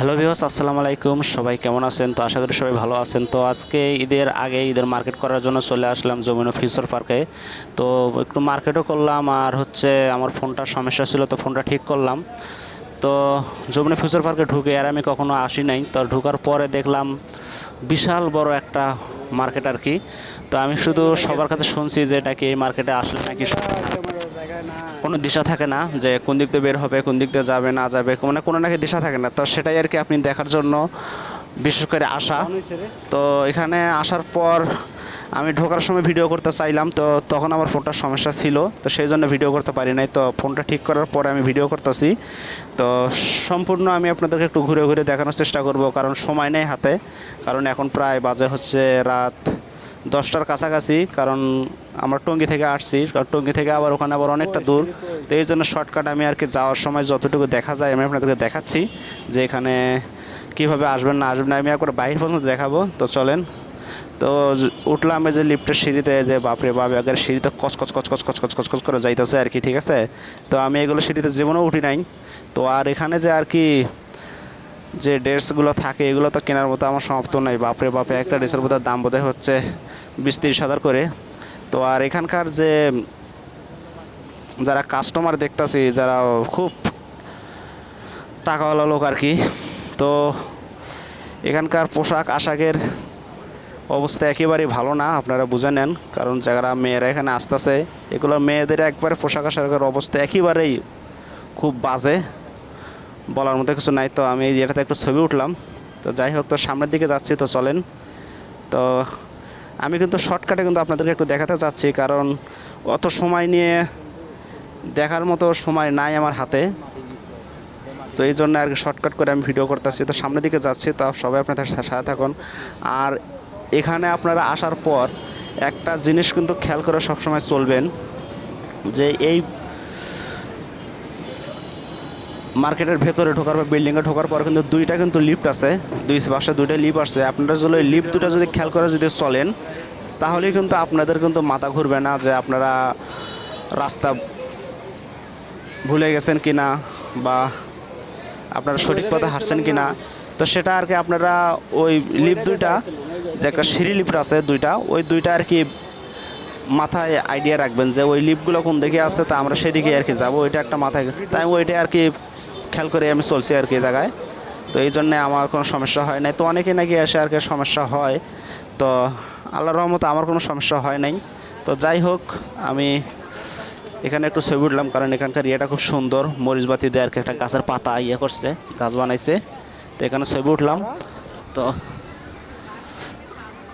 Hello views আসসালামু আলাইকুম। সবাই কেমন আছেন? তো আশা করি সবাই ভালো আছেন। তো আজকে ঈদের আগে, ঈদের মার্কেট করার জন্য চলে আসলাম জমিনো ফিউচার পার্কে। তো একটু মার্কেটও করলাম আর হচ্ছে আমার ফোনটার সমস্যা ছিল, তো ফোনটা ঠিক করলাম। তো জমিনো ফিউচার পার্কে ঢুকে আর আমি কখনো আসি নাই। তো ঢোকার পরে দেখলাম বিশাল বড় একটা মার্কেট আর কি। তো আমি শুধু সবার কাছে শুনছি যে এটা কি এই মার্কেটে আসলে নাকি কোনো দিশা থাকে না যে কোন দিক দিয়ে বের হবে কোন দিক দিয়ে যাবে না যাবে মানে কোনো নাকি দিশা থাকে না। তো সেটাই আর কি আপনি দেখার জন্য বিশেষ করে আসা তো এখানে আসার পর আমি ঢোকার সময় ভিডিও করতে চাইলাম তো তখন আমার ফোনটার সমস্যা ছিল তো সেই জন্য ভিডিও করতে পারি নাই। তো ফোনটা ঠিক করার পরে আমি ভিডিও করতেছি। তো সম্পূর্ণ আমি আপনাদেরকে একটু ঘুরে ঘুরে দেখানোর চেষ্টা করব কারণ সময় নেই হাতে কারণ এখন প্রায় বাজে হচ্ছে রাত দশটার কাছাকাছি, কারণ আমরা টঙ্গি থেকে আসছি, কারণ টঙ্গি থেকে আবার ওখানে আবার অনেকটা দূর। তো এই জন্য শর্টকাট আমি আর কি যাওয়ার সময় যতটুকু দেখা যায়, আমি আপনাদেরকে দেখাচ্ছি যে এখানে কীভাবে আসবেন, না আসবেন আমি একবার বাইরে পর্যন্ত দেখাবো। তো চলেন। তো উঠলাম যে লিফটের সিঁড়িতে, যে বাপরে বাপ একের সিঁড়িতে কচ কচ কচ কচ কচ কচ কচ কচ করে যাইতেছে আর কি, ঠিক আছে? তো আমি এগুলো সিঁড়িতে জীবনেও উঠি নাই। তো আর এখানে যে আর কি যে ড্রেসগুলো থাকে, এগুলো তো কেনার মতো আমার সমাপ্ত নাই। বাপরে বাপে, একটা ড্রেসের বোধহয় দাম বোধহয় হচ্ছে বিশ তিরিশ হাজার করে। তো আর এখানকার যে যারা কাস্টমার দেখতাছি, যারা খুব টাকাওয়ালা লোক আর কি তো এখানকার পোশাক আশাকের অবস্থা একেবারেই ভালো না, আপনারা বুঝে নেন। কারণ যারা মেয়েরা এখানে আসতেছে, এগুলো মেয়েদের একবারে পোশাক আশাকের অবস্থা একেবারেই খুব বাজে। বলার মতো কিছু নাই। তো আমি এটাতে একটু ছবি উঠলাম। তো যাই হোক, তো সামনের দিকে যাচ্ছি, তো চলেন। তো আমি কিন্তু শর্টকাটে কিন্তু আপনাদেরকে একটু দেখাতে চাচ্ছি, কারণ অত সময় নিয়ে দেখার মতো সময় নাই আমার হাতে। তো এই জন্য আর কি শর্টকাট করে আমি ভিডিও করতেছি। তো সামনের দিকে যাচ্ছি, তো সবাই আপনাদের সাথে থাকুন। আর এখানে আপনারা আসার পর একটা জিনিস কিন্তু খেয়াল করে সবসময় চলবেন, যে এই মার্কেটের ভেতরে ঢোকার পর বিল্ডিংয়ে ঢোকার পর কিন্তু দুইটা কিন্তু লিফট আছে। দুই পাশে দুইটা লিফট আছে আপনারা যদি ওই লিফট দুটো যদি খেয়াল করে যদি চলেন, তাহলেই কিন্তু আপনাদের কিন্তু মাথা ঘুরবে না যে আপনারা রাস্তা ভুলে গেছেন কি না বা আপনারা সঠিক পথে হাঁটছেন কি না তো সেটা আর কি আপনারা ওই লিফট দুইটা, যে একটা সিঁড়ি লিফট আছে দুইটা, ওই দুইটা আর কি মাথায় আইডিয়া রাখবেন যে ওই লিফটগুলো কোন দিকে আছে তা আমরা সেদিকে আর কি যাব। ওইটা একটা মাথায়, তাই ওইটা আর কি খেয়াল করে আমি চলছি আর কি জায়গায়। তো এই জন্যে আমার কোনো সমস্যা হয় নাই। তো অনেকে নাকি এসে আর কি সমস্যা হয়। তো আল্লাহর রহমতে আমার কোনো সমস্যা হয় নাই। তো যাই হোক, আমি এখানে একটু ছবি উঠলাম কারণ এখানকার ইয়েটা খুব সুন্দর। মরিচবাতি দিয়ে আর কি একটা গাছের পাতা ইয়ে করছে, গাছ বানাইছে। তো এখানে ছবি উঠলাম। তো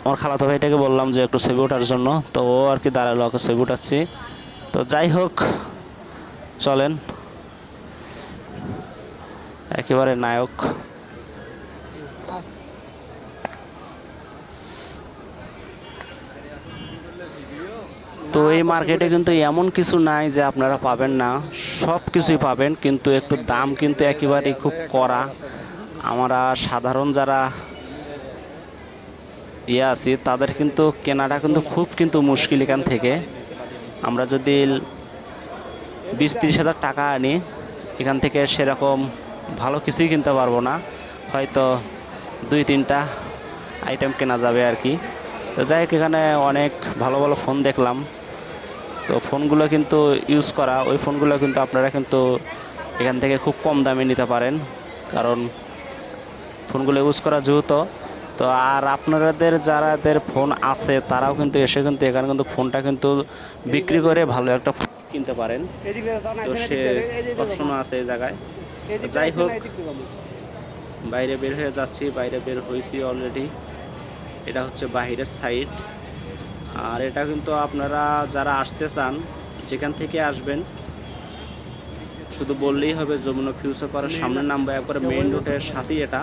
আমার খালাতো ভাইটাকে বললাম যে একটু ছবি ওঠার জন্য। তো ও আর কি দাঁড়াল, ওকে ছবি উঠাচ্ছি। তো যাই হোক, চলেন। একেবারে নায়ক। তো এই মার্কেটে কিন্তু এমন কিছু নাই যে আপনারা পাবেন না। সব কিছুই পাবেন, কিন্তু একটু দাম কিন্তু একেবারেই খুব কড়া। আমরা সাধারণ যারা ইয়ে আছি, তাদের কিন্তু কেনাটা কিন্তু খুব কিন্তু মুশকিল এখান থেকে। আমরা যদি বিশ তিরিশ হাজার টাকা আনি, এখান থেকে সেরকম ভালো কিছুই কিনতে পারব না। হয়তো দুই, তিনটা আইটেম কেনা যাবে আর কি। তো যাই হোক, এখানে অনেক ভালো ভালো ফোন দেখলাম। তো ফোনগুলো কিন্তু ইউজ করা, ওই ফোনগুলো কিন্তু আপনারা কিন্তু এখান থেকে খুব কম দামে নিতে পারেন। কারণ ফোনগুলো ইউজ করা যেহেতু, তো আর আপনাদের যারাদের ফোন আছে, তারাও কিন্তু এসে কিন্তু এখানে কিন্তু ফোনটা কিন্তু বিক্রি করে ভালো একটা ফোন কিনতে পারেন। তো সে অপশনও আছে এই জায়গায়। যাই হোক বাইরে বের হয়ে যাচ্ছি বাইরে বের হয়েছি অলরেডি এটা হচ্ছে বাহিরের সাইড আর এটা কিন্তু আপনারা যারা আসতে চান যেখান থেকে আসবেন শুধু বললেই হবে যমুনা ফিউচার পার্কের সামনের নামবো একবারে মেইন রোডের সাথেই এটা।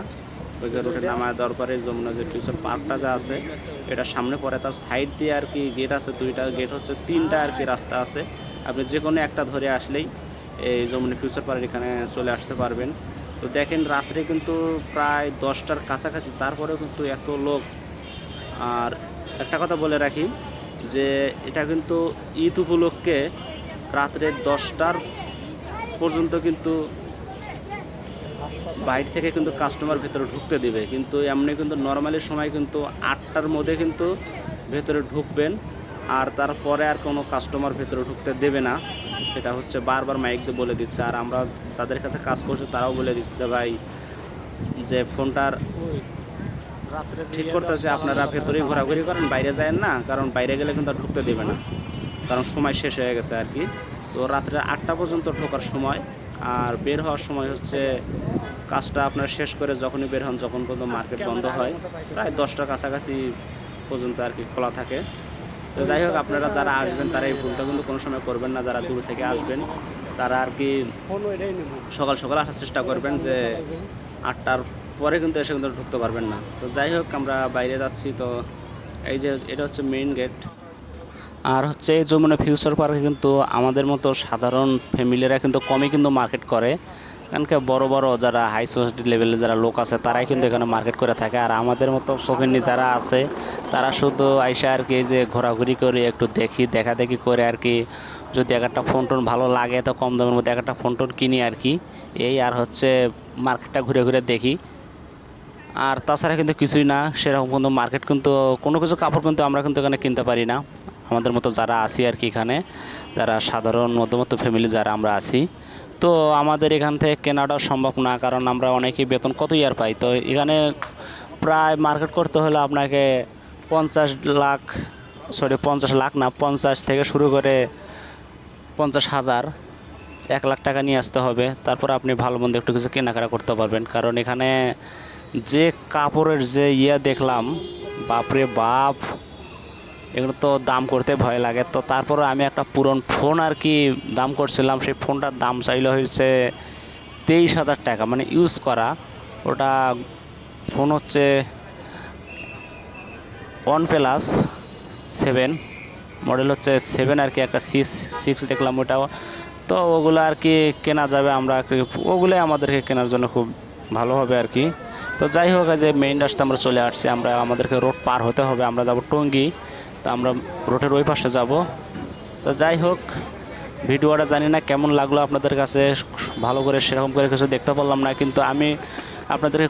ওই রোডে নামায় দেওয়ার পরে যমুনা যে ফিউচার পার্কটা যা আছে এটা সামনে পরে তার সাইড দিয়ে আর কি গেট আছে দুইটা গেট হচ্ছে তিনটা আর কি রাস্তা আছে। আপনি যে কোনো একটা ধরে আসলেই এই যমুনা ফিউচার পার্ক এখানে চলে আসতে পারবেন। তো দেখেন রাত্রে কিন্তু প্রায় দশটার কাছাকাছি, তারপরেও কিন্তু এত লোক। আর একটা কথা বলে রাখি যে এটা কিন্তু ঈদ উপলক্ষে রাত্রে দশটার পর্যন্ত কিন্তু বাইরে থেকে কিন্তু কাস্টমার ভেতরে ঢুকতে দিবে। কিন্তু এমনি কিন্তু নর্মালি সময় কিন্তু আটটার মধ্যে কিন্তু ভেতরে ঢুকবেন। আর তারপরে আর কোনো কাস্টমার ভেতরে ঢুকতে দেবে না। এটা হচ্ছে বারবার মাইক দিয়ে বলে দিচ্ছে। আর আমরা যাদের কাছে কাজ করছি, তারাও বলে দিচ্ছে ভাই, যে ফোনটার ঠিক করতেছে, আপনারা ভেতরেই ঘোরাঘুরি করেন, বাইরে যায় না, কারণ বাইরে গেলে কিন্তু ঢুকতে দেবে না। কারণ সময় শেষ হয়ে গেছে আর কি। তো রাত্রে আটটা পর্যন্ত ঢোকার সময়, আর বের হওয়ার সময় হচ্ছে কাজটা আপনার শেষ করে যখনই বের হন, যখন পর্যন্ত মার্কেট বন্ধ হয়, প্রায় দশটা কাছাকাছি পর্যন্ত আর কি খোলা থাকে। তো যাই হোক, আপনারা যারা আসবেন, তারা এই ভুলটা কিন্তু কোনো সময় করবেন না। যারা দূর থেকে আসবেন, তারা আর কি সকাল সকাল আসার চেষ্টা করবেন যে আটটার পরে কিন্তু এসে কিন্তু ঢুকতে পারবেন না। তো যাই হোক, আমরা বাইরে যাচ্ছি। তো এই যে এটা হচ্ছে মেইন গেট আর হচ্ছে এই যমুনা ফিউচার পার্কে কিন্তু আমাদের মতো সাধারণ ফ্যামিলিরা কিন্তু কমই কিন্তু মার্কেট করে। কারণ কি বড় বড় যারা হাই সোসাইটি লেভেলে যারা লোক আছে, তারাই কিন্তু এখানে মার্কেট করে থাকে। আর আমাদের মতো ফকিনি যারা আছে, তারা শুধু আইসা আর কি যে ঘোরাঘুরি করে একটু দেখি দেখা দেখি করে আর কি। যদি এক একটা ফোন টোন ভালো লাগে, তো কম দামের মধ্যে এক একটা ফোন টোন কিনি আর কি। এই আর হচ্ছে মার্কেটটা ঘুরে ঘুরে দেখি। আর তাছাড়া কিন্তু কিছুই না, সেরকম কিন্তু মার্কেট কিন্তু, কোনো কিছু কাপড় কিন্তু আমরা কিন্তু এখানে কিনতে পারি না। আমাদের মতো যারা আছি আর কি এখানে, যারা সাধারণ মধ্যমত্ত ফ্যামিলি যারা আমরা আছি তো আমাদের এখান থেকে কেনাটা সম্ভব না, কারণ আমরা অনেকেই বেতন কত ইয়ার পাই? তো এখানে প্রায় মার্কেট করতে হলে আপনাকে পঞ্চাশ লাখ সরি পঞ্চাশ লাখ না, পঞ্চাশ থেকে শুরু করে পঞ্চাশ হাজার, এক লাখ টাকা নিয়ে আসতে হবে। তারপর আপনি ভালো মন্দ একটু কিছু কেনাকাটা করতে পারবেন। কারণ এখানে যে কাপড়ের যে ইয়ে দেখলাম, বাপরে বাপ! এগুলো তো দাম করতে ভয় লাগে। তো তারপরে আমি একটা পুরন ফোন আর কি দাম করছিলাম। সেই ফোনটার দাম চাইলে হয়েছে তেইশ হাজার টাকা মানে ইউজ করা। ওটা ফোন হচ্ছে ওয়ান প্লাস সেভেন মডেল হচ্ছে সেভেন আর কি, একটা সিক্স সিক্স দেখলাম ওটাও। তো ওগুলো আর কি কেনা যাবে আমরা ওগুলোই আমাদেরকে কেনার জন্য খুব ভালো হবে আর কি। তো যাই হোক যে মেইন রাস্তা আমরা চলে আসছি, আমরা আমাদেরকে রোড পার হতে হবে। আমরা যাব টঙ্গী। তো আমরা রোডের ওই পাশে যাব। তো যাই হোক, ভিডিওটা জানি না কেমন লাগল আপনাদের কাছে, ভালো করে সেরকম করে কিছু দেখতে পারলাম না, কিন্তু আমি আপনাদেরকে